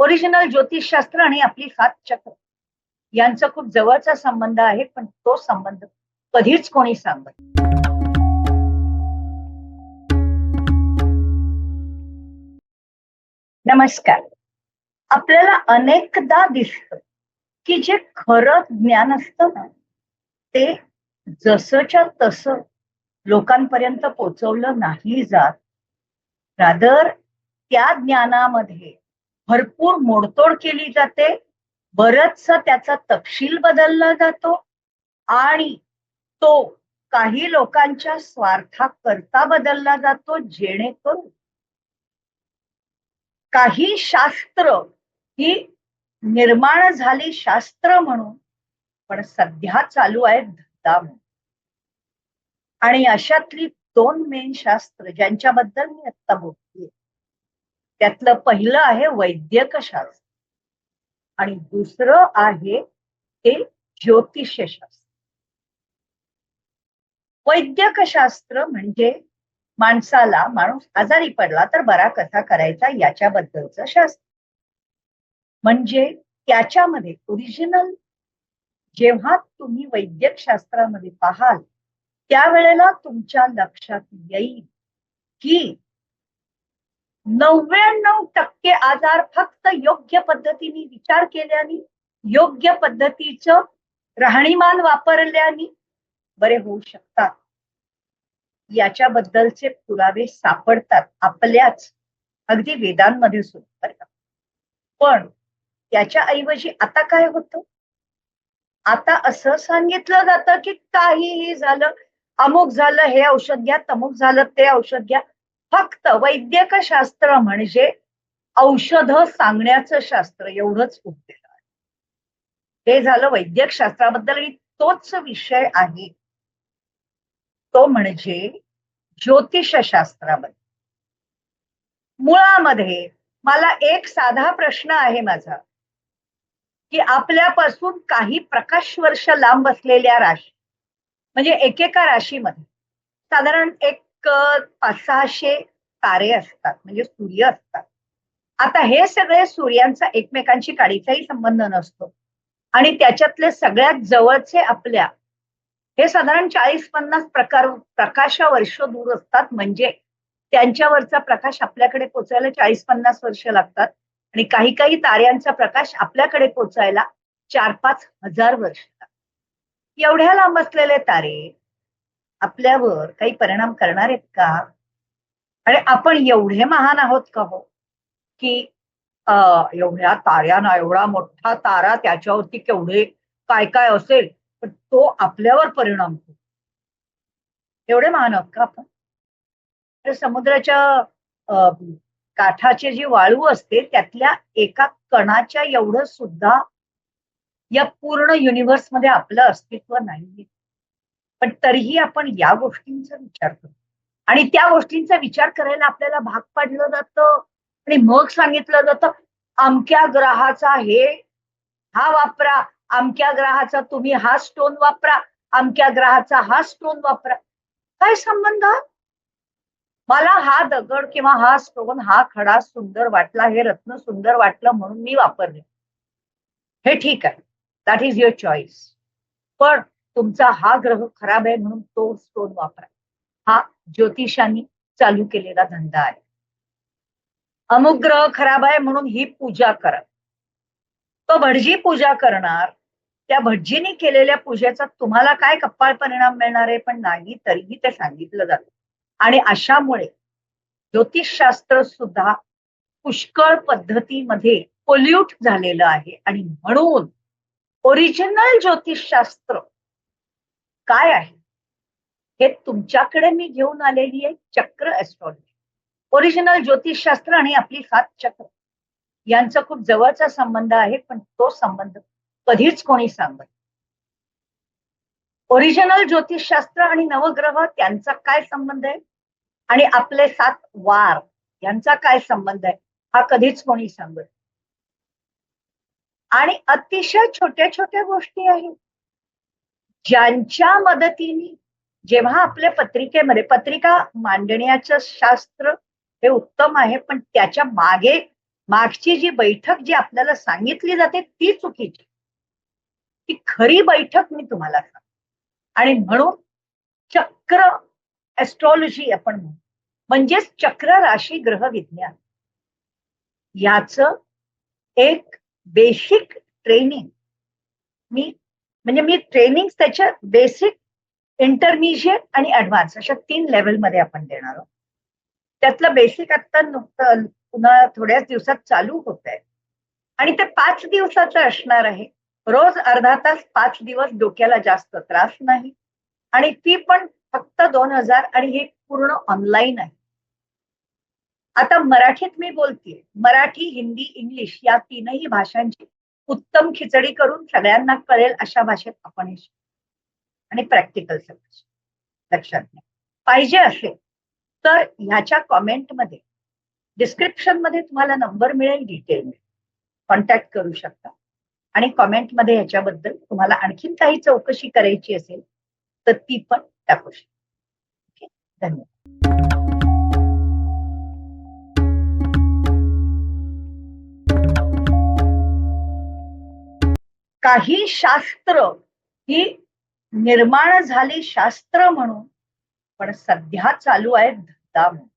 Original ज्योतिषशास्त्र आणि आपली सात चक्र. यांचा खूप जवळचा संबंध आहे पण तो संबंध कधीच कोणी सांगत नमस्कार. आपल्याला अनेकदा दिसत की जे खरं ज्ञान असतं ना ते जसच्या तसं लोकांपर्यंत पोचवलं नाही जात. रादर त्या ज्ञानामध्ये भरपूर मोडतोड केली जाते. बरचस त्याचा तपशील बदलला जातो आणि तो काही लोकांच्या स्वार्थाकरता बदलला जातो जेणेकरून काही शास्त्र ही निर्माण झाली शास्त्र म्हणून पण सध्या चालू आहे धंदा म्हणून. आणि अशातली दोन मेन शास्त्र ज्यांच्याबद्दल मी आत्ता बोलते त्यातलं पहिलं आहे वैद्यक शास्त्र. आणि दुसरं आहे ते ज्योतिषशास्त्र वैद्यक शास्त्र म्हणजे माणसाला माणूस आजारी पडला तर बरा कसा करायचा याच्याबद्दलचं शास्त्र. म्हणजे त्याच्यामध्ये ओरिजिनल जेव्हा तुम्ही वैद्यक शास्त्रामध्ये पाहाल त्यावेळेला तुमच्या लक्षात येईल की नव्याण्णव टक्के आजार फक्त योग्य पद्धतीने विचार केल्याने योग्य पद्धतीचं राहणीमान वापरल्याने बरे होऊ शकतात. याच्याबद्दलचे पुरावे सापडतात आपल्याच अगदी वेदांमध्ये सुद्धा बरं का. पण त्याच्याऐवजी आता काय होतं? आता असं सांगितलं जातं की काहीही झालं अमुक झालं हे औषध घ्या तमुक झालं ते औषध घ्या फक्त वैद्यक शास्त्र म्हणजे औषध सांगण्याचं शास्त्र एवढंच उद्देश आहे. हे झालं वैद्यक शास्त्राबद्दल आणि तोच विषय आहे. तो म्हणजे ज्योतिषशास्त्राबद्दल मुळामध्ये मला एक साधा प्रश्न आहे माझा. की आपल्यापासून काही प्रकाश वर्ष लांब असलेल्या राशी म्हणजे एकेका राशीमध्ये साधारण एक पाच सहाशे तारे असतात म्हणजे सूर्य असतात. आता हे सगळे सूर्यांचा एकमेकांशी काडीचाही संबंध नसतो. आणि त्याच्यातले सगळ्यात जवळचे आपल्या हे साधारण चाळीस पन्नास प्रकार प्रकाश वर्ष दूर असतात. म्हणजे त्यांच्यावरचा प्रकाश आपल्याकडे पोचायला चाळीस पन्नास वर्ष लागतात. आणि काही काही ताऱ्यांचा प्रकाश आपल्याकडे पोचायला चार पाच हजार वर्ष लागतात. एवढ्या लांब असलेले तारे आपल्यावर काही परिणाम करणार आहेत का? आणि आपण एवढे महान आहोत का हो? की एवढ्या ताऱ्यांना एवढा मोठा तारा त्याच्यावरती केवढे काय काय असेल पण तो आपल्यावर परिणाम होतो. एवढे महान आहोत का आपण? तर समुद्राच्या काठाची जी वाळू असते त्यातल्या एका कणाच्या एवढं सुद्धा या पूर्ण युनिव्हर्समध्ये आपलं अस्तित्व नाही पण तरीही आपण या गोष्टींचा विचार करतो आणि त्या गोष्टींचा विचार करायला आपल्याला भाग पाडलं जातं आणि मग सांगितलं जातं अमक्या ग्रहाचा हे हा वापरा. अमक्या ग्रहाचा तुम्ही हा स्टोन वापरा. अमक्या ग्रहाचा हा स्टोन वापरा. काय संबंध? मला हा दगड किंवा हा स्टोन हा खडा सुंदर वाटला हे रत्न सुंदर वाटलं म्हणून मी वापरले. हे ठीक आहे. दॅट इज युअर चॉईस पण तुमचा हा ग्रह खराब आहे म्हणून तो स्टोन वापरा. हा ज्योतिषांनी चालू केलेला धंदा आहे. अमुक ग्रह खराब आहे म्हणून ही पूजा करा. तो भटजी पूजा करणार त्या भटजीने केलेल्या पूजेचा तुम्हाला काय कप्पाळ परिणाम मिळणार आहे पण नाही तरीही ते सांगितलं जातं. आणि अशामुळे ज्योतिषशास्त्र सुद्धा पुष्कळ पद्धतीमध्ये पोल्यूट झालेलं आहे. आणि म्हणून ओरिजिनल ज्योतिषशास्त्र काय आहे? हे तुमच्याकडे मी घेऊन आलेली आहे चक्र ॲस्ट्रॉलॉजी ओरिजिनल ज्योतिषशास्त्र आणि आपली सात चक्र. यांचा खूप जवळचा संबंध आहे पण तो संबंध कधीच कोणी सांगत ओरिजिनल ज्योतिषशास्त्र आणि नवग्रह त्यांचा काय संबंध आहे? आणि आपले सात वार यांचा काय संबंध आहे? हा कधीच कोणी सांगत आणि अतिशय छोट्या छोट्या गोष्टी आहेत. ज्यांच्या मदतीने जेव्हा आपल्या पत्रिकेमध्ये पत्रिका मांडण्याचं शास्त्र हे उत्तम आहे पण त्याच्यामागे मागची जी बैठक जी आपल्याला सांगितली जाते ती चुकीची. ती खरी बैठक मी तुम्हाला सांग आणि म्हणून चक्र एस्ट्रॉलॉजी आपण म्हणू. म्हणजेच चक्र राशी ग्रह विज्ञान. याच एक बेसिक ट्रेनिंग मी म्हणजे मी ट्रेनिंग त्याच्या बेसिक इंटरमिजिएट आणि ऍडव्हान्स अशा तीन लेवलमध्ये आपण देणार आहोत. त्यातलं बेसिक आत्ता नुकतं पुन्हा थोड्याच दिवसात चालू होत आहे. आणि ते पाच दिवसाचं असणार आहे. रोज अर्धा तास पाच दिवस डोक्याला जास्त त्रास नाही. आणि ती पण फक्त दोन हजार आणि हे पूर्ण ऑनलाईन आहे. आता मराठीत मी बोलतेय. मराठी हिंदी इंग्लिश या तीनही भाषांची उत्तम खिचडी करून सगळ्यांना कळेल अशा भाषेत आपण हे आणि प्रॅक्टिकल सगळं लक्षात घ्या. पाहिजे असेल तर ह्याच्या कॉमेंटमध्ये डिस्क्रिप्शनमध्ये तुम्हाला नंबर मिळेल डिटेल मिळेल. कॉन्टॅक्ट करू शकता. आणि कॉमेंटमध्ये ह्याच्याबद्दल तुम्हाला आणखीन काही चौकशी करायची असेल तर ती पण टाकू शकता. ओके धन्यवाद. काही शास्त्र ही निर्माण झाली शास्त्र म्हणून पण सध्या चालू आहे धंदा म्हणून.